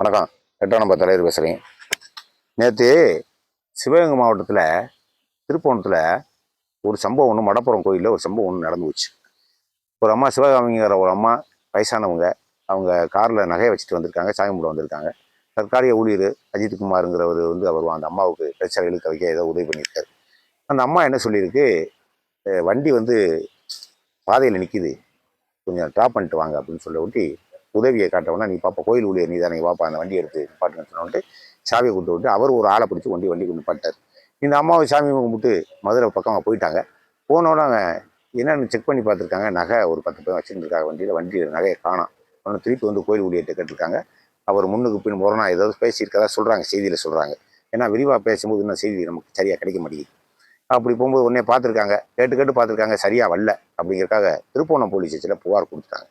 வணக்கம். எட்டாம் நம்பர் தலைவர் பேசுகிறேன் நேற்று சிவகங்கை மாவட்டத்தில் திருப்போணத்தில் ஒரு சம்பவம் ஒன்று மடப்புறம் கோயிலில் ஒரு சம்பவம் ஒன்று நடந்து போச்சு. ஒரு அம்மா சிவகாமிங்கிற ஒரு அம்மா வயசானவங்க அவங்க காரில் நகையை வச்சுட்டு வந்திருக்காங்க சாமி கும்பிட வந்திருக்காங்க. தற்காலிக ஊழியர் அஜித்குமாருங்கிறவர் வந்து அவர் அந்த அம்மாவுக்கு பிரச்சனை இழுக்க வைக்க ஏதோ உதவி பண்ணியிருக்காரு. அந்த அம்மா என்ன சொல்லியிருக்கு? வண்டி வந்து பாதையில் நிற்கிது கொஞ்சம் ட்ராப் பண்ணிட்டு வாங்க அப்படின்னு சொல்ல ஒட்டி உதவியை காட்டவனா நீ பாப்பா கோயில் ஊழியர் நீ தானே வாப்பா அந்த வண்டி எடுத்து பாட்டுன்னு சொன்னோன்ட்டு சாவியை கொண்டு விட்டு அவர் ஒரு ஆளை பிடிச்சி வண்டி வண்டி கொண்டு பாட்டார் இந்த அம்மாவை சாமி கும்பிட்டு மதுரை பக்கம் போயிட்டாங்க. போனோட அவன் என்னென்னு செக் பண்ணி பார்த்துருக்காங்க. நகை ஒரு பத்து பேர் வச்சுருந்துருக்காங்க வண்டியில். வண்டியில் நகையை காணோம். ஒன்று திருப்பி வந்து கோயில் ஊழியர்கிட்ட கேட்டிருக்காங்க. அவர் முன்னுக்கு பின் முரணா ஏதாவது பேசியிருக்கதா சொல்கிறாங்க செய்தியில் சொல்கிறாங்க ஏன்னா விரிவாக பேசும்போது இன்னும் செய்தி நமக்கு சரியாக கிடைக்க மாட்டேங்குது. அப்படி போகும்போது உடனே பார்த்துருக்காங்க. கேட்டு கேட்டு பார்த்துருக்காங்க. சரியாக வரல. அப்படிங்கிறக்காக திருப்போணம் போலீஸ் ஸ்டேஷனில் புகார் கொடுத்துட்டாங்க.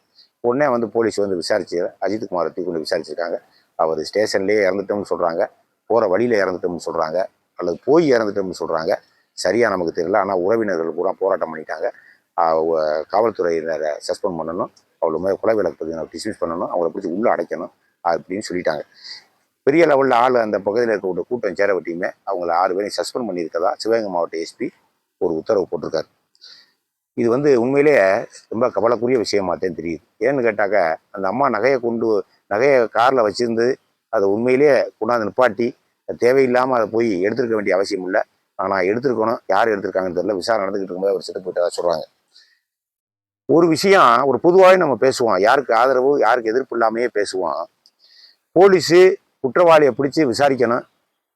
உடனே வந்து போலீஸ் வந்து விசாரிச்சு அஜித்குமாரை தூக்கி கொண்டு விசாரிச்சிருக்காங்க. அவர் ஸ்டேஷன்லேயே இறந்துட்டோம்னு சொல்கிறாங்க போகிற வழியில் இறந்துட்டோம்னு சொல்கிறாங்க அல்லது போய் இறந்துட்டோம்னு சொல்கிறாங்க சரியாக நமக்கு தெரியல. ஆனால் உறவினர்கள் பூரா போராட்டம் பண்ணிட்டாங்க. காவல்துறையினரை சஸ்பெண்ட் பண்ணணும். அவ்வளோ மாதிரி கொலை விளக்கு பதிவு டிஸ்மிஸ் பண்ணணும். அவங்கள பிடிச்சி உள்ளே அடைக்கணும் அப்படின்னு சொல்லிட்டாங்க. பெரிய லெவலில் ஆள் அந்த பகுதியில் இருக்கக்கூடிய கூட்டம் சேரவட்டியுமே அவங்கள ஆறு பேரையும் சஸ்பெண்ட் பண்ணியிருக்கதா சிவகங்கை மாவட்ட எஸ்பி ஒரு உத்தரவு போட்டிருக்காரு. இது வந்து உண்மையிலேயே ரொம்ப கவலைக்குரிய விஷயமா தான் தெரியுது. ஏன்னு கேட்டாக்க அந்த அம்மா நகையை கொண்டு நகையை காரில் வச்சிருந்து அதை உண்மையிலேயே கொண்டாந்து நிப்பாட்டி அது தேவையில்லாமல் அதை போய் எடுத்துருக்க வேண்டிய அவசியம் இல்லை. ஆனால் எடுத்துருக்கணும். யார் எடுத்திருக்காங்கன்னு தெரியல. விசாரணை நடந்துக்கிட்டு இருக்கும்போது அவர் செத்து போயிட்டதா சொல்கிறாங்க ஒரு விஷயம் ஒரு பொதுவாகவே நம்ம பேசுவோம். யாருக்கு ஆதரவு யாருக்கு எதிர்ப்பு இல்லாமையே பேசுவோம். போலீஸு குற்றவாளியை பிடிச்சி விசாரிக்கணும்.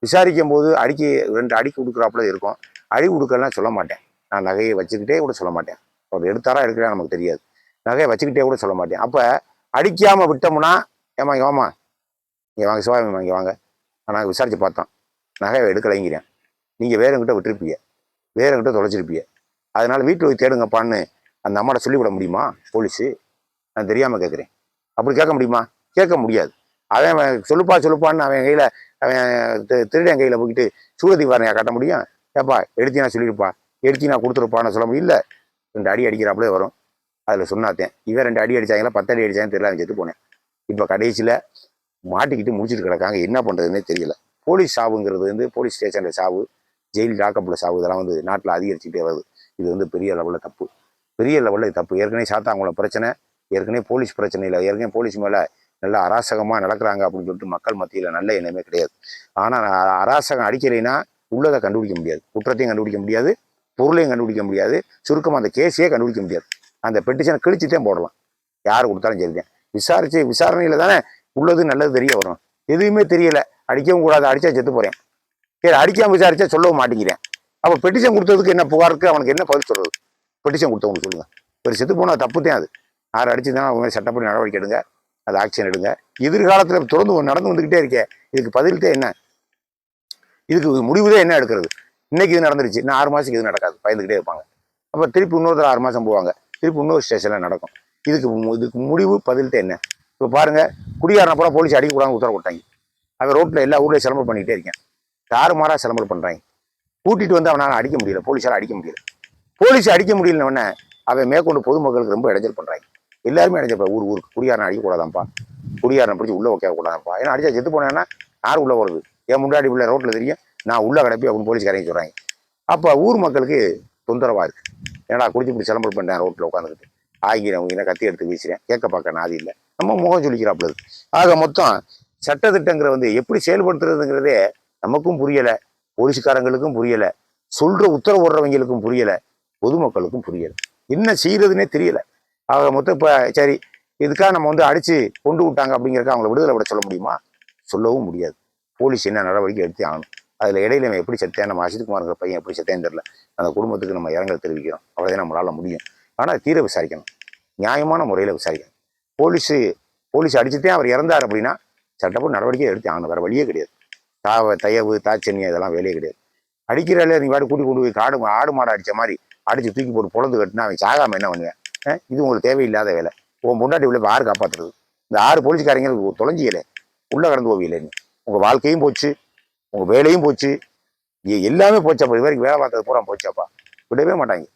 விசாரிக்கும் போது அடிக்கி ரெண்டு அடிக்கு கொடுக்குறாப்புல இருக்கும். அடி கொடுக்கலாம் சொல்ல மாட்டேன். நான் நகையை வச்சுக்கிட்டே கூட சொல்ல மாட்டேன். அவர் எடுத்தாரா எடுக்கிறா நமக்கு தெரியாது. நகையை வச்சுக்கிட்டே கூட சொல்ல மாட்டேன். அப்போ அடிக்காமல் விட்டோம்னா ஏமா இங்கே வாமா இங்கே வாங்க சிவாமி இங்கே வாங்க. நாங்கள் விசாரித்து பார்த்தோம் நகையை எடுக்கலைங்கிறேன் நீங்கள் வேறங்கிட்ட விட்டுருப்பீங்க. வேறங்கிட்ட தொலைச்சிருப்பீங்க. அதனால் வீட்டில் போய் தேடுங்கப்பான்னு அந்த அம்மாட்ட சொல்லிவிட முடியுமா? போலீஸு நான் தெரியாமல் கேட்குறேன். அப்படி கேட்க முடியுமா? கேட்க முடியாது. அவன் அவன் சொல்லுப்பா சொல்லுப்பான்னு அவன் கையில் அவன் திருடன் கையில் போய்கிட்டு சூரதி வாரணையா காட்ட முடியும்? ஏப்பா எடுத்தினா சொல்லியிருப்பா எடுத்தினா கொடுத்துருப்பான்னு சொல்ல முடியல. ரெண்டு அடி அடிக்கிறாப்புல வரும். அதில் சொன்னாத்தேன் இவன் ரெண்டு அடி அடித்தாங்களா பத்து அடி அடிச்சாங்கன்னு தெரியல அவன் செத்து போனேன். இப்போ கடைசியில் மாட்டிக்கிட்டு முடிச்சுட்டு கிடக்காங்க. என்ன பண்ணுறதுன்னே தெரியல. போலீஸ் சாவுங்கிறது வந்து போலீஸ் ஸ்டேஷனில் சாவு ஜெயில் லாக்கப்பில் சாவு இதெல்லாம் வந்து நாட்டில் அதிகரிச்சுக்கிட்டே வருது. இது வந்து பெரிய லெவலில் தப்பு. பெரிய லெவலில் தப்பு. ஏற்கனவே சாத்தாங்குளம் பிரச்சனை ஏற்கனவே போலீஸ் பிரச்சனை இல்லை. ஏற்கனவே போலீஸ் மேலே நல்லா அராசகமாக நடக்கிறாங்க அப்படின்னு சொல்லிட்டு மக்கள் மத்தியில் நல்ல எண்ணமே கிடையாது. ஆனால் அராசகம் அடிக்கலைன்னா உள்ளதை கண்டுபிடிக்க முடியாது. குற்றத்தையும் கண்டுபிடிக்க முடியாது. பொருளையும் கண்டுபிடிக்க முடியாது. சுருக்கமாக அந்த கேஸையே கண்டுபிடிக்க முடியாது. அந்த பெட்டிஷனை கிழிச்சுட்டே போடலாம். யார் கொடுத்தாலும் சரிதான். விசாரிச்சு விசாரணையில் தானே உள்ளது நல்லது தெரிய வரும். எதுவுமே தெரியல. அடிக்கவும் கூடாது. அடித்தா செத்து போகிறேன் சரி அடிக்காமல் விசாரிச்சா சொல்லவும் மாட்டேங்கிறேன். அப்போ பெட்டிஷன் கொடுத்ததுக்கு என்ன புகாருக்கு அவனுக்கு என்ன பதில் சொல்கிறது பெட்டிஷன் கொடுத்தவங்க சொல்லுங்கள் ஒரு செத்து போனால் தப்பு தான் அது. யார் அடிச்சு தான் அவங்க சட்டப்படி நடவடிக்கை எடுங்க. அது ஆக்ஷன் எடுங்க. எதிர்காலத்தில் தொடர்ந்து நடந்து வந்துக்கிட்டே இருக்கே. இதுக்கு பதில்தே என்ன? இதுக்கு முடிவுதே என்ன எடுக்கிறது? இன்னைக்கு இது நடந்துருச்சு. நான் ஆறு மாதத்துக்கு இது நடக்காது. பயந்துக்கிட்டே இருப்பாங்க. அப்போ திருப்பி இன்னொருத்தர் ஆறு மாதம் போவாங்க. திருப்பி இன்னொரு ஸ்டேஷனில் நடக்கும். இதுக்கு மு- இதுக்கு முடிவு பதில்தே என்ன? இப்போ பாருங்க குடியாரனை போல போலீஸ் அடிக்கக்கூடாது உத்தரவு போட்டாங்க அவன் ரோட்டில் எல்லா ஊர்லேயும் சிலம்பல் பண்ணிக்கிட்டே இருக்கேன். தாறுமாறாக சிலம்பல் பண்ணுறாங்க கூட்டிகிட்டு வந்து அவனால் அடிக்க முடியல. போலீஸால் அடிக்க முடியல. போலீஸ் அடிக்க முடியலன்னு அவன் மேற்கொண்டு பொதுமக்களுக்கு ரொம்ப இடைஞ்சல் பண்ணுறாங்க எல்லாருமே இடைஞ்சல் ஊர் ஊருக்கு குடியாரனை அடிக்கக்கூடாதாம்ப்பா. குடியாரனை பிடிச்சி உள்ளே வைக்க கூடாதாம்ப்பா ஏன்னா அடிச்சா செத்து போனேன்னா யார் உள்ளே வருது என் முன்னாடி உள்ள ரோட்டில் தெரியும். நான் உள்ளே கிடப்பி அப்படின்னு போலீஸ்காரங்க சொல்கிறாங்க அப்போ ஊர் மக்களுக்கு தொந்தரவாக இருக்குது ஏன்னா குடிச்சு இப்படி சிலம்பல் பண்ணேன் ரோட்டில் உட்காந்துக்கிட்டு ஆகிரவங்க என்ன கத்தி எடுத்து வீசுகிறேன் கேட்க பார்க்க நாதி இல்லை. நம்ம முகம் சொல்லிக்கிறாப்புல ஆக மொத்தம் சட்டத்திட்டங்கிற வந்து எப்படி செயல்படுத்துறதுங்கிறதே நமக்கும் புரியலை போலீஸ்காரங்களுக்கும் புரியலை சொல்கிற உத்தரவு போடுறவங்களுக்கும் புரியலை பொதுமக்களுக்கும் புரியலை. என்ன செய்கிறதுனே தெரியல. ஆக மொத்தம் இப்போ சரி இதுக்காக நம்ம வந்து அடித்து கொண்டு விட்டாங்க அப்படிங்கிறக்க அவங்கள விடுதலை விட சொல்ல முடியுமா? சொல்லவும் முடியாது. போலீஸ் என்ன நடவடிக்கை எடுத்தே ஆகணும். அதில் இடையில நம்ம எப்படி செத்தேன் நம்ம அஜித்குமாருங்கிற பையன் எப்படி செத்தேன்னு தெரியல. அந்த குடும்பத்துக்கு நம்ம இரங்கல் தெரிவிக்கிறோம். அவ்வளோதான் நம்மளால முடியும். ஆனால் தீர விசாரிக்கணும். நியாயமான முறையில் விசாரிக்கணும். போலீஸு போலீஸ் அடிச்சுட்டே அவர் இறந்தார் அப்படின்னா சட்டப்படி நடவடிக்கை எடுத்து ஆகணும். வேறு வழியே கிடையாது. தாவ தயவு தாச்சன்யம் இதெல்லாம் வேலையே கிடையாது. அடிக்கிறாலே நீ வாடி கூட்டி கொண்டு போய் காடு ஆடு மாடு அடித்த மாதிரி அடித்து தூக்கி போட்டு பொழந்து கட்டினா அவன் சாகாமல் என்ன பண்ணுவேன்? இது உங்களுக்கு தேவையில்லாத வேலை. உன் பொண்டாட்டி உள்ள ஆறு காப்பாற்றுறது இந்த ஆறு போலீஸ்காரங்களுக்கு தொலைஞ்சியலை. உள்ளே கடந்து போவியலை நீ. உங்கள் வாழ்க்கையும் போச்சு. உங்கள் வேலையும் போச்சு. எல்லாமே போச்சாப்பா இது வரைக்கும் வேலை பார்த்தது பூரா போச்சாப்பா? விடவே மாட்டாங்க.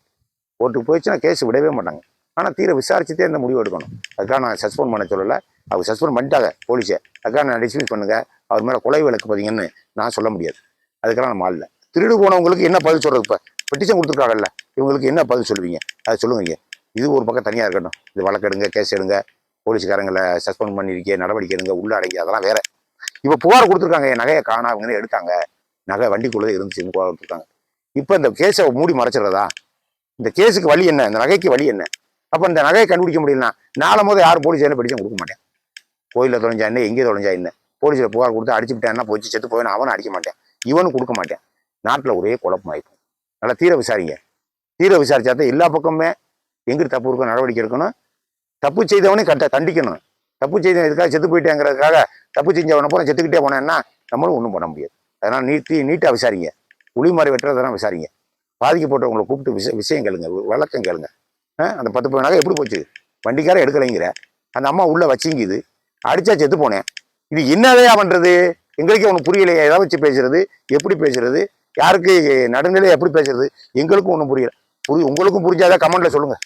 கோர்ட்டுக்கு போயிடுச்சுன்னா கேஸ் விடவே மாட்டாங்க. ஆனால் தீர விசாரிச்சுட்டே இந்த முடிவு எடுக்கணும். அதுக்காக நான் சஸ்பெண்ட் பண்ண சொல்லலை. அவங்க சஸ்பெண்ட் பண்ணிட்டாங்க போலீஸை. அதுக்காக நான் டிஸ்மிஸ் பண்ணுங்க. அவர் மேலே கொலை விளக்கு பார்த்தீங்கன்னு நான் சொல்ல முடியாது. அதுக்கெல்லாம் நம்ம ஆள் திருடு போனவங்களுக்கு என்ன பதில் சொல்கிறது இப்போ? பெட்டிஷன் கொடுத்துருக்காங்கல்ல. இவங்களுக்கு என்ன பதில் சொல்லுவீங்க? அதை சொல்லுங்க இது ஒரு பக்கம் தனியாக இருக்கட்டும். இது வழக்கு எடுங்க கேஸ் எடுங்க. போலீஸ்காரங்களை சஸ்பெண்ட் பண்ணியிருக்கே நடவடிக்கை எடுங்க உள்ள அடங்கி அதெல்லாம் வேறு. இப்போ புகார் கொடுத்துருக்காங்க என் நகையை காணா அவங்க எடுத்தாங்க? நகை வண்டிக்குள்ளே இருந்துச்சுன்னு புகார் கொடுத்துருக்காங்க. இப்போ இந்த கேஸை மூடி மறைச்சிடுறதா? இந்த கேஸுக்கு வழி என்ன? இந்த நகைக்கு வழி என்ன? அப்போ இந்த நகையை கண்டுபிடிக்க முடியலன்னா நாளை போது யாரும் போலீஸ் என்ன பிடிச்சும் கொடுக்க மாட்டேன். கோயிலில் தொலைஞ்சா என்ன? எங்கே தொலைஞ்சா என்ன? போலீஸில் புகார் கொடுத்து அடிச்சுட்டேன்னா போச்சு செத்து போய் அவனும் அடிக்க மாட்டேன். இவனும் கொடுக்க மாட்டேன். நாட்டில் ஒரே குழப்பம் ஆயிப்போம் நல்லா தீர விசாரிங்க. தீர விசாரிச்சா தான் எல்லா பக்கமுமே எங்கிட்டு தப்பு இருக்கோ நடவடிக்கை இருக்கணும் தப்பு செய்தவனே கட்ட கண்டிக்கணும். தப்பு செய்த இதுக்காக செத்து போயிட்டேங்கிறதுக்காக தப்பு செஞ்சவனை பூரா செத்துக்கிட்டே போனேன்னா நம்மளும் ஒன்றும் பண்ண முடியாது. அதனால் நீட்டி நீட்டாக விசாரிங்க. புளி மாதிரி வெட்டுறதெல்லாம் விசாரிங்க. பாதிக்கப்பட்டவங்களை கூப்பிட்டு விஷ விஷயம் கேளுங்க விளக்கம் கேளுங்க. அந்த பத்து பதினாக எப்படி போச்சு? வண்டிக்காரன் எடுக்கலைங்கிற. அந்த அம்மா உள்ளே வச்சிங்குது. அடித்தா செத்து போனேன். இது என்னதையா பண்ணுறது எங்களுக்கே ஒன்றும் புரியலையே. எதை வச்சு பேசுறது? எப்படி பேசுறது? யாருக்கு நடுநிலை எப்படி பேசுறது? எங்களுக்கும் ஒன்றும் புரியல. புரி உங்களுக்கும் புரிஞ்சாதான் கமெண்ட்ல சொல்லுங்கள்